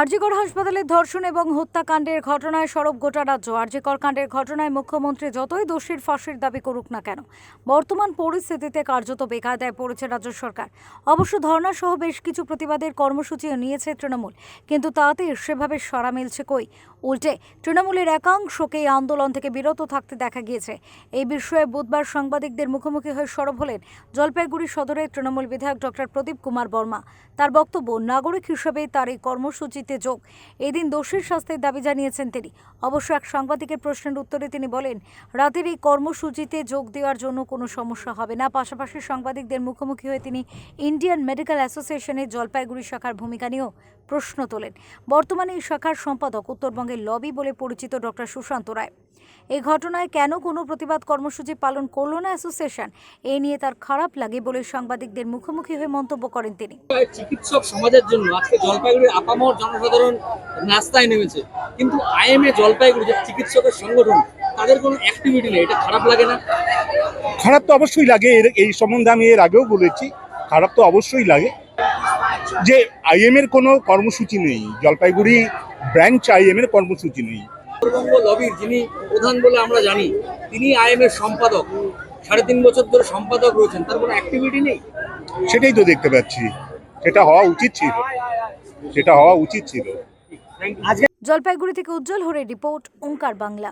আরজিকর হাসপাতালে ধর্ষণ এবং হত্যাকাণ্ডের ঘটনায় সরব গোটা রাজ্য। আরজিকর কাণ্ডের ঘটনায় মুখ্যমন্ত্রী যতই দোষীর ফাঁসির দাবি করুক না কেন, বর্তমান পরিস্থিতিতে কার্যত বেকায়দায় পড়েছে রাজ্য সরকার। অবশ্য ধর্নাসহ বেশ কিছু প্রতিবাদের কর্মসূচিও নিয়েছে তৃণমূল, কিন্তু তাতে সেভাবে সরা মিলছে কই? উল্টে তৃণমূলের একাংশকে এই আন্দোলন থেকে বিরত থাকতে দেখা গিয়েছে। এই বিষয়ে বুধবার সাংবাদিকদের মুখোমুখি হয়ে সরব হলেন জলপাইগুড়ি সদরের তৃণমূল বিধায়ক ডক্টর প্রদীপ কুমার বর্মা। তার বক্তব্য, নাগরিক হিসেবে তার এই কর্মসূচিতে যোগ। এদিন দোষীর শাস্তির দাবি জানিয়েছেন তিনি। অবশ্য এক সাংবাদিকের প্রশ্নের উত্তরে তিনি বলেন, রাতের এই কর্মসূচিতে যোগ দেওয়ার জন্য কোনো সমস্যা হবে না। পাশাপাশি সাংবাদিকদের মুখোমুখি হয়ে তিনি ইন্ডিয়ান মেডিকেল অ্যাসোসিয়েশনের জলপাইগুড়ি শাখার ভূমিকা নিয়েও প্রশ্ন তোলেন। বর্তমানে এই শাখার সম্পাদক উত্তরবঙ্গের লবি বলে পরিচিত ডক্টর সুশান্ত রায়। এই ঘটনায় কেন কোনো প্রতিবাদ কর্মসূচি পালন করল না অ্যাসোসিয়েশন? এ নিয়ে তার খারাপ লাগে বলে সাংবাদিকদের মুখোমুখি হয়ে মন্তব্য করেন তিনি। চিকিৎসক সমাজের জন্য আজকে জলপাইগুড়ির আপামর জনসাধারণ রাস্তায় নেমেছে। কিন্তু আইএমএ জলপাইগুড়ি যে চিকিৎসকের সংগঠন তাদের কোনো অ্যাক্টিভিটি নেই। এটা খারাপ লাগে না? খারাপ তো অবশ্যই লাগে। এর এই সম্বন্ধে আমি এর আগেও বলেছি খারাপ তো অবশ্যই লাগে। যে আইএম এর কোনো কর্মসূচি নেই জলপাইগুড়ি ব্রাঞ্চ আইএম এর কর্মসূচি নেই। লবির যিনি প্রধান বলে আমরা জানি তিনি আইএমএর সম্পাদক। সাড়ে তিন বছর ধরে সম্পাদক রয়েছেন তার কোনো অ্যাক্টিভিটি নেই? সেটাই তো দেখতে পাচ্ছি। সেটা হওয়া উচিত ছিল। সেটা হওয়া উচিত ছিল। আজকে জলপাইগুড়ি থেকে উজ্জ্বল হরে রিপোর্ট ওঙ্কার বাংলা।